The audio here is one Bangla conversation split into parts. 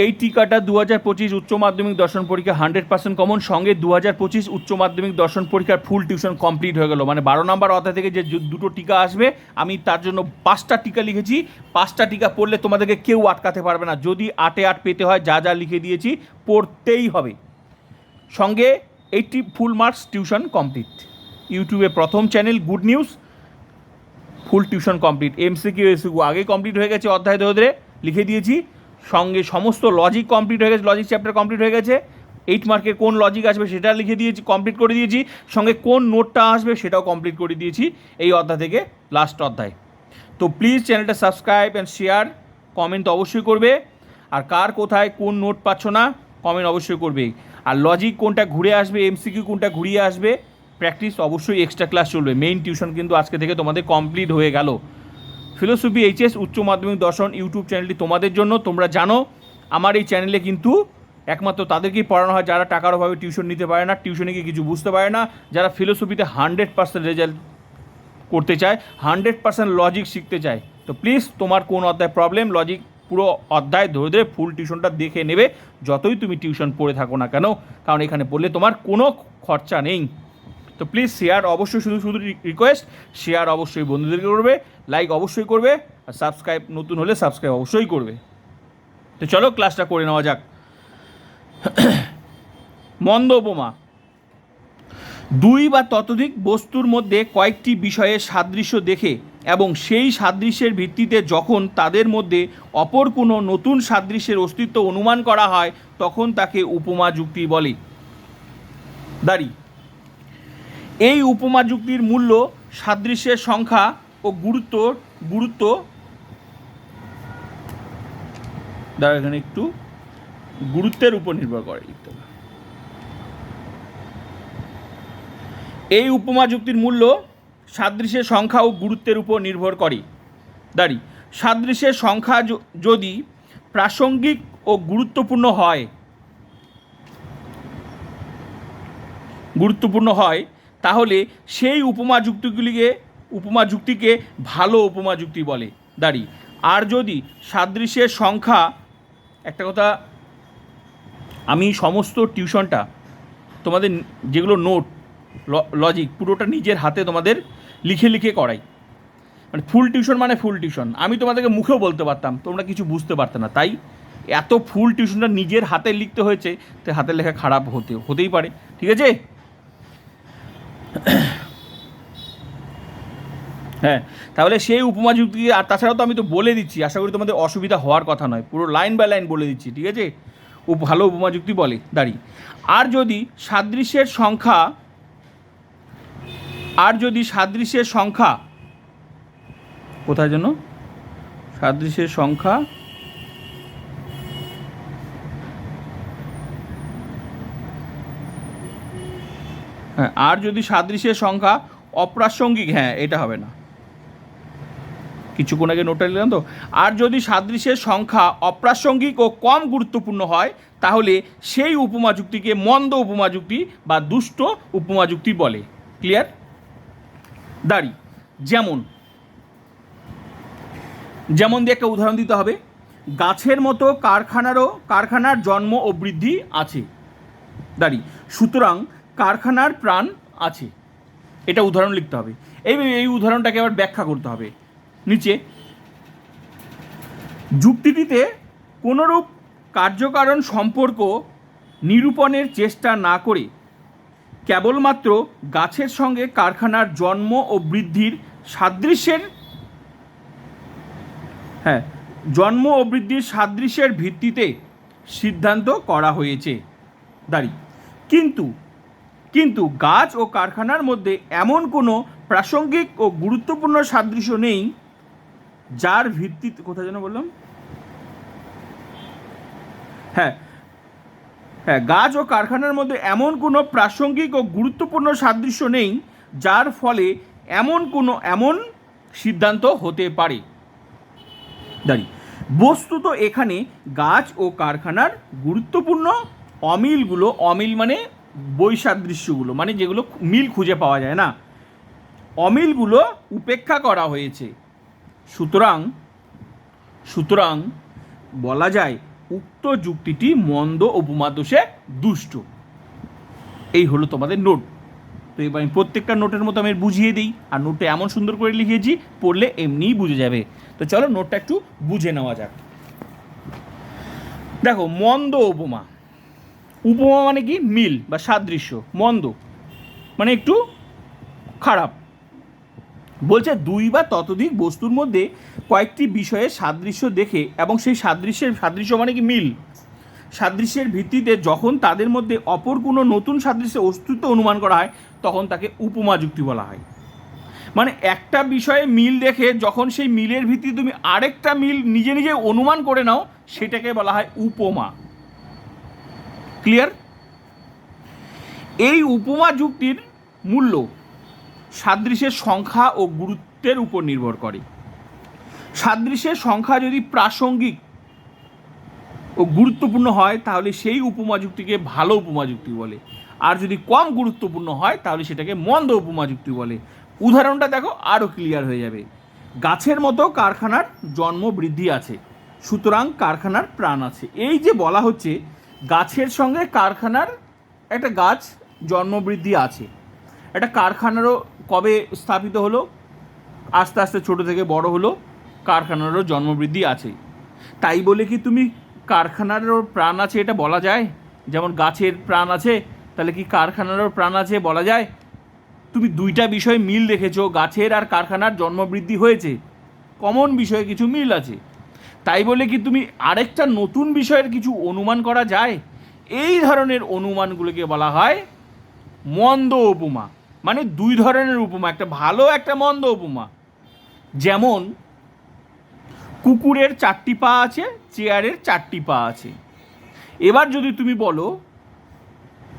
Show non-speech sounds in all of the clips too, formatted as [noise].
এই টিকাটা দু হাজার পঁচিশ উচ্চ মাধ্যমিক দর্শন পরীক্ষা হান্ড্রেড পার্সেন্ট কমন সঙ্গে দু হাজার পঁচিশ উচ্চ মাধ্যমিক দর্শন পরীক্ষার ফুল টিউশন কমপ্লিট হয়ে গেল। মানে বারো নম্বর অধ্যায় থেকে যে দুটো টিকা আসবে, আমি তার জন্য পাঁচটা টিকা লিখেছি। পাঁচটা টিকা পড়লে তোমাদেরকে কেউ আটকাতে পারবে না। যদি আটে আট পেতে হয়, যা যা লিখে দিয়েছি, পড়তেই হবে। সঙ্গে eighty full marks tuition complete ইউটিউবে প্রথম channel good news full tuition complete MCQ SAQ আগে কমপ্লিট হয়ে গেছে অধ্যায় ধরে। লিখে দিয়েছি। সঙ্গে সমস্ত লজিক কমপ্লিট হয়ে গেছে লজিক চ্যাপ্টার কমপ্লিট হয়ে গেছে। এইট মার্কের কোন লজিক আসবে সেটা লিখে দিয়েছি কমপ্লিট করে দিয়েছি। সঙ্গে কোন নোটটা আসবে সেটাও কমপ্লিট করে দিয়েছি এই অধ্যায় থেকে লাস্ট অধ্যায়। তো প্লিজ চ্যানেলটা সাবস্ক্রাইব অ্যান্ড শেয়ার কমেন্ট তো অবশ্যই করবে। আর কার কোথায় কোন নোট পাচ্ছ না কমেন্ট অবশ্যই করবে। আর লজিক কোনটা ঘুরে আসবে এমসিকিউ কোনটা ঘুরিয়ে আসবে প্র্যাকটিস অবশ্যই এক্সট্রা ক্লাস চলবে। মেইন টিউশন কিন্তু আজকে থেকে তোমাদের কমপ্লিট হয়ে গেল। ফিলোসফি, এইচএস, উচ্চ মাধ্যমিক দর্শন ইউটিউব চ্যানেলটি তোমাদের জন্য। তোমরা জানো, আমার এই চ্যানেলে কিন্তু একমাত্র তাদেরকেই পড়ানো হয়, যারা টাকার অভাবে টিউশন নিতে পারে না টিউশনে গিয়ে কিছু বুঝতে পারে না, যারা ফিলোসফিতে হান্ড্রেড পার্সেন্ট রেজাল্ট করতে চায়, হান্ড্রেড পার্সেন্ট লজিক শিখতে চায়। তো প্লিজ, তোমার কোন অধ্যায় প্রবলেম, লজিক পুরো অধ্যায় ধরে ধরে ফুল টিউশনটা দেখে নেবে, যতই তুমি টিউশন পড়ে থাকো না কেন, কারণ এখানে পড়লে তোমার কোনো খরচা নেই। তো প্লিজ শেয়ার অবশ্যই শুধু শুধু রিকোয়েস্ট শেয়ার অবশ্যই বন্ধুদেরকে করবে লাইক অবশ্যই করবে, আর সাবস্ক্রাইব নতুন হলে সাবস্ক্রাইব অবশ্যই করবে। তো চলো ক্লাসটা করে নেওয়া যাক। [coughs] মন্দ উপমা। দুই বা ততোধিক বস্তুর মধ্যে কয়েকটি বিষয়ে সাদৃশ্য দেখে এবং সেই সাদৃশ্যের ভিত্তিতে যখন তাদের মধ্যে অপর কোনো নতুন সাদৃশ্যের অস্তিত্ব অনুমান করা হয়, তখন তাকে উপমা যুক্তি বলে। দাঁড়ি। এই উপমা যুক্তির মূল্য, সাদৃশ্যের সংখ্যা ও গুরুত্ব গুরুত্ব দাঁড়া এখানে একটু, গুরুত্বের উপর নির্ভর করে। এই উপমা যুক্তির মূল্য, সাদৃশ্যের সংখ্যা ও গুরুত্বের উপর নির্ভর করে দাঁড়ি, সাদৃশ্যের সংখ্যা যদি প্রাসঙ্গিক ও গুরুত্বপূর্ণ হয় গুরুত্বপূর্ণ হয় তাহলে সেই উপমা যুক্তিগুলিকে, উপমা যুক্তিকে ভালো উপমা যুক্তি বলে। দাঁড়ি। আর যদি সাদৃশ্যের সংখ্যা, একটা কথা, আমি সমস্ত টিউশনটা, তোমাদের যেগুলো নোট লজিক, পুরোটা নিজের হাতে তোমাদের লিখে লিখে করাই। মানে ফুল টিউশন মানে ফুল টিউশন। আমি তোমাদেরকে মুখেও বলতে পারতাম, তোমরা কিছু বুঝতে পারতে না। তাই এত ফুল টিউশনটা নিজের হাতে লিখতে হয়েছে, তো হাতের লেখা খারাপ হতে, হতেই পারে। ঠিক আছে? হ্যাঁ তাহলে সেই উপমা যুক্তি আর তাছাড়াও তো আমি তো বলে দিচ্ছি, আশা করি তোমাদের অসুবিধা হওয়ার কথা নয়, পুরো লাইন বাই লাইন বলে দিচ্ছি, ঠিক আছে? উপ, ভালো উপমা যুক্তি বলে, দাঁড়ি। আর যদি সাদৃশ্যের সংখ্যা, আর যদি সাদৃশ্যের সংখ্যা, কোথায় যেন? সাদৃশ্যের সংখ্যা হ্যাঁ আর যদি সাদৃশ্যের সংখ্যা অপ্রাসঙ্গিক হ্যাঁ এটা হবে না। কিছুক্ষণ আগে নোটটা নিলাম তো? আর যদি সাদৃশ্যের সংখ্যা অপ্রাসঙ্গিক ও কম গুরুত্বপূর্ণ হয়, তাহলে সেই উপমা যুক্তিকে মন্দ উপমা যুক্তি বা দুষ্ট উপমা যুক্তি বলে। ক্লিয়ার দাঁড়ি, যেমন যেমন দিয়ে একটা উদাহরণ দিতে হবে। গাছের মতো কারখানারও, কারখানার জন্ম ও বৃদ্ধি আছে। দাঁড়ি, সুতরাং কারখানার প্রাণ আছে। এটা উদাহরণ লিখতে হবে। এই এই উদাহরণটাকে আবার ব্যাখ্যা করতে হবে। নিচে। যুক্তিটিতে কোনোরূপ কার্যকারণ সম্পর্ক নিরূপণের চেষ্টা না করে কেবলমাত্র গাছের সঙ্গে কারখানার জন্ম ও বৃদ্ধির সাদৃশ্যের হ্যাঁ জন্ম ও বৃদ্ধির সাদৃশ্যের ভিত্তিতে সিদ্ধান্ত করা হয়েছে। দাঁড়ি। কিন্তু কিন্তু গাছ ও কারখানার মধ্যে এমন কোনো প্রাসঙ্গিক ও গুরুত্বপূর্ণ সাদৃশ্য নেই যার ভিত্তিতে কোথায় যেন বললাম? হ্যাঁ। হ্যাঁ গাছ ও কারখানার মধ্যে এমন কোনো প্রাসঙ্গিক ও গুরুত্বপূর্ণ সাদৃশ্য নেই, যার ফলে এমন কোনো, এমন সিদ্ধান্ত হতে পারে। দাঁড়ি। বস্তুত এখানে গাছ ও কারখানার গুরুত্বপূর্ণ অমিলগুলো, অমিল মানে বৈসাদৃশ্যগুলো মানে যেগুলো মিল খুঁজে পাওয়া যায় না। অমিলগুলো উপেক্ষা করা হয়েছে। সুতরাং সুতরাং বলা যায়, উক্ত যুক্তিটি মন্দ উপমা দোষে দুষ্ট। এই হলো তোমাদের নোট। তো এবার আমি প্রত্যেকটা নোটের মতো আমি বুঝিয়ে দিই। আর নোটটা এমন সুন্দর করে লিখিয়েছি পড়লে এমনিই বুঝে যাবে। তো চলো নোটটা একটু বুঝে নেওয়া যাক। দেখো, মন্দ উপমা। উপমা মানে কি? মিল বা সাদৃশ্য। মন্দ। মানে একটু খারাপ। বলছে দুই বা ততোধিক বস্তুর মধ্যে কয়েকটি বিষয়ে সাদৃশ্য দেখে এবং সেই সাদৃশ্যের, সাদৃশ্য মানে কি মিল? সাদৃশ্যের ভিত্তিতে যখন তাদের মধ্যে অপর কোনো নতুন সাদৃশ্যের অস্তিত্ব অনুমান করা হয়, তখন তাকে উপমা যুক্তি বলা হয়। মানে একটা বিষয়ে মিল দেখে যখন সেই মিলের ভিত্তিতে তুমি আরেকটা মিল নিজে নিজে অনুমান করে নাও, সেটাকে বলা হয় উপমা। ক্লিয়ার এই উপমা যুক্তির মূল্য সাদৃশ্যের সংখ্যা ও গুরুত্বের উপর নির্ভর করে। সাদৃশ্যের সংখ্যা যদি প্রাসঙ্গিক ও গুরুত্বপূর্ণ হয়, তাহলে সেই উপমা যুক্তিকে ভালো উপমা যুক্তি বলে। আর যদি কম গুরুত্বপূর্ণ হয়, তাহলে সেটাকে মন্দ উপমা যুক্তি বলে। উদাহরণটা দেখো আরও ক্লিয়ার হয়ে যাবে। গাছের মতো কারখানার জন্ম বৃদ্ধি আছে, সুতরাং কারখানার প্রাণ আছে। এই যে বলা হচ্ছে, গাছের সঙ্গে কারখানার একটা গাছ জন্মবৃদ্ধি আছে। একটা কারখানারও কবে স্থাপিত হলো? আস্তে আস্তে ছোট থেকে বড় হলো, কারখানারও জন্মবৃদ্ধি আছে। তাই বলে কি তুমি কারখানারও প্রাণ আছে এটা বলা যায়? যেমন গাছের প্রাণ আছে, তাহলে কি কারখানারও প্রাণ আছে বলা যায়? তুমি দুইটা বিষয় মিল দেখেছ, গাছের আর কারখানার জন্মবৃদ্ধি হয়েছে। কমন বিষয়ে কিছু মিল আছে। তাই বলে কি তুমি আরেকটা নতুন বিষয়ের কিছু অনুমান করা যায়? এই ধরনের অনুমানগুলোকে বলা হয় মন্দ উপমা মানে দুই ধরনের উপমা, একটা ভালো, একটা মন্দ উপমা। যেমন, কুকুরের চারটি পা আছে, চেয়ারের চারটি পা আছে। এবার যদি তুমি বলো,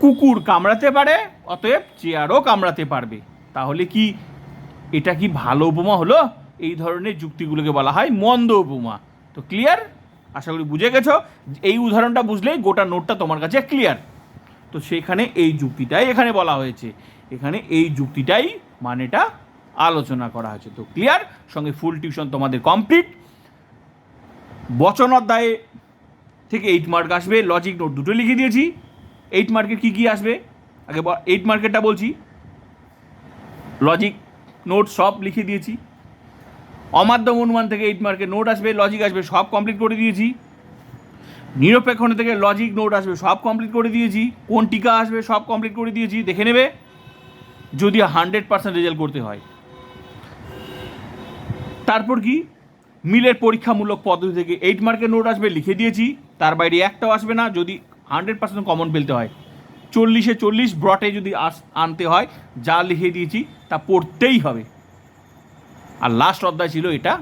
কুকুর কামড়াতে পারে, অতএব চেয়ারও কামড়াতে পারবে। তাহলে কি এটা কি ভালো উপমা হলো? এই ধরনের যুক্তিগুলোকে বলা হয় মন্দ উপমা। তো ক্লিয়ার আশা করি বুঝে গেছো? এই উদাহরণটা বুঝলেই গোটা নোটটা তোমার কাছে ক্লিয়ার তো সেখানে এই যুক্তিটাই এখানে বলা হয়েছে। এখানে এই যুক্তিটাই মানেটা আলোচনা করা হয়েছে। তো ক্লিয়ার সঙ্গে ফুল টিউশন তোমাদের কমপ্লিট বচন অধ্যায়ে থেকে এইট মার্ক আসবে। লজিক নোট দুটো লিখে দিয়েছি। এইট মার্কের কী কী আসবে? আগে এইট মার্কেটটা বলছি। লজিক নোট সব লিখে দিয়েছি। অমাধ্যম অনুমান থেকে এইট মার্কের নোট আসবে লজিক আসবে, সব কমপ্লিট করে দিয়েছি। নিরপেক্ষণ থেকে লজিক নোট আসবে, সব কমপ্লিট করে দিয়েছি। কোন টিকা আসবে, সব কমপ্লিট করে দিয়েছি। দেখে নেবে। যদি হান্ড্রেড পার্সেন্ট রেজাল্ট করতে হয়। তারপর কি? মিলের পরীক্ষামূলক পদ্ধতি থেকে এইট মার্কের নোট আসবে, লিখে দিয়েছি। তার বাইরে একটাও আসবে না, যদি হান্ড্রেড পার্সেন্ট কমন পেলতে হয়। চল্লিশে চল্লিশ ব্রটে যদি আস আনতে হয়, যা লিখে দিয়েছি, তা পড়তেই হবে। আর লাস্ট অধ্যায় ছিল এটা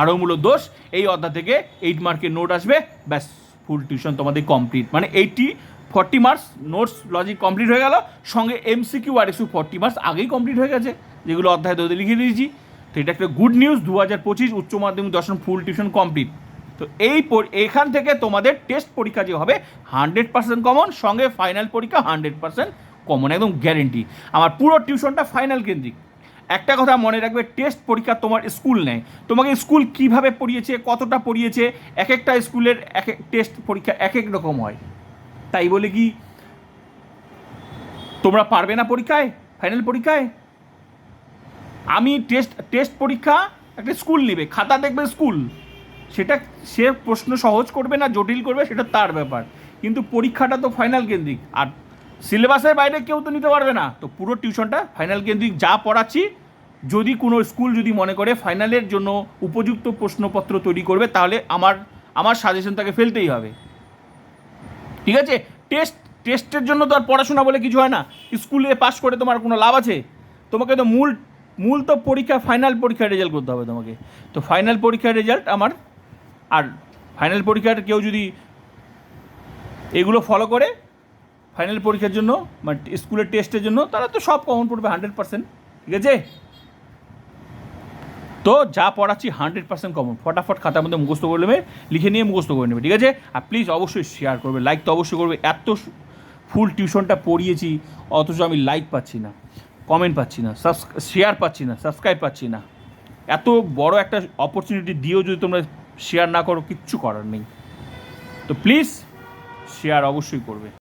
আরোমূলক দোষ, এই অধ্যায় থেকে এইট মার্কের নোট আসবে, ব্যাস ফুল টিউশন তোমাদের কমপ্লিট মানে eighty forty marks, notes, logic complete হয়ে গেল। সঙ্গে এমসিকিউ আর একশো ফর্টি মার্কস আগেই কমপ্লিট হয়ে গেছে, যেগুলো অধ্যায় তোদের লিখে দিয়েছি। তো এটা একটা গুড নিউজ দু হাজার পঁচিশ উচ্চ মাধ্যমিক দর্শন ফুল টিউশন কমপ্লিট তো এই এখান থেকে তোমাদের টেস্ট পরীক্ষা যে হবে হান্ড্রেড পার্সেন্ট কমন সঙ্গে ফাইনাল পরীক্ষা হান্ড্রেড পার্সেন্ট কমন একদম গ্যারেন্টি আমার পুরো টিউশনটা ফাইনাল কেন্দ্রিক। একটা কথা মনে রাখবে টেস্ট পরীক্ষা তোমার স্কুল নেয়। তোমাকে স্কুল কীভাবে পড়িয়েছে, কতটা পড়িয়েছে, এক একটা স্কুলের এক এক টেস্ট পরীক্ষা এক এক রকম হয়। তাই বলে কি, তোমরা পারবে না পরীক্ষায়? ফাইনাল পরীক্ষায়? আমি টেস্ট টেস্ট পরীক্ষা একটা স্কুল নেবে, খাতা দেখবে স্কুল সেটা সে প্রশ্ন সহজ করবে না, জটিল করবে, সেটা তার ব্যাপার। কিন্তু পরীক্ষাটা তো ফাইনাল কেন্দ্রিক। আর সিলেবাসের বাইরে কেউ তো নিতে পারবে না। তো পুরো টিউশনটা ফাইনাল কেন্দ্রিক। যা পড়াচ্ছি, যদি কোনো স্কুল যদি মনে করে ফাইনালের জন্য উপযুক্ত প্রশ্নপত্র তৈরি করবে, তাহলে আমার আমার সাজেশন তাকে ফেলতেই হবে। ঠিক আছে? টেস্ট টেস্টের জন্য তো আর পড়াশোনা বলে কিছু হয় না। স্কুলে পাশ করে তোমার কোনো লাভ আছে? তোমাকে তো মূল মূল তো পরীক্ষা ফাইনাল পরীক্ষার রেজাল্ট করতে হবে তোমাকে। তো ফাইনাল পরীক্ষার রেজাল্ট আমার, আর ফাইনাল পরীক্ষার কেউ যদি এগুলো ফলো করে ফাইনাল পরীক্ষার জন্য মানে স্কুলের টেস্টের জন্য তারা তো সব কমন পড়বে হান্ড্রেড পার্সেন্ট ঠিক আছে? তো যা পড়াচ্ছি হান্ড্রেড পার্সেন্ট কমন ফটাফট খাতার মধ্যে মুখস্থ করে নেবে, লিখে নিয়ে মুখস্থ করে নেবে, ঠিক আছে? আর প্লিজ অবশ্যই শেয়ার করবে লাইক তো অবশ্যই করবে। এত ফুল টিউশনটা পড়িয়েছি, অথচ আমি লাইক পাচ্ছি না কমেন্ট পাচ্ছি না শেয়ার পাচ্ছি না সাবস্ক্রাইব পাচ্ছি না। এত বড় একটা অপরচুনিটি দিয়েও যদি তোমরা শেয়ার না করো, কিচ্ছু করার নেই। তো প্লিজ শেয়ার অবশ্যই করবে।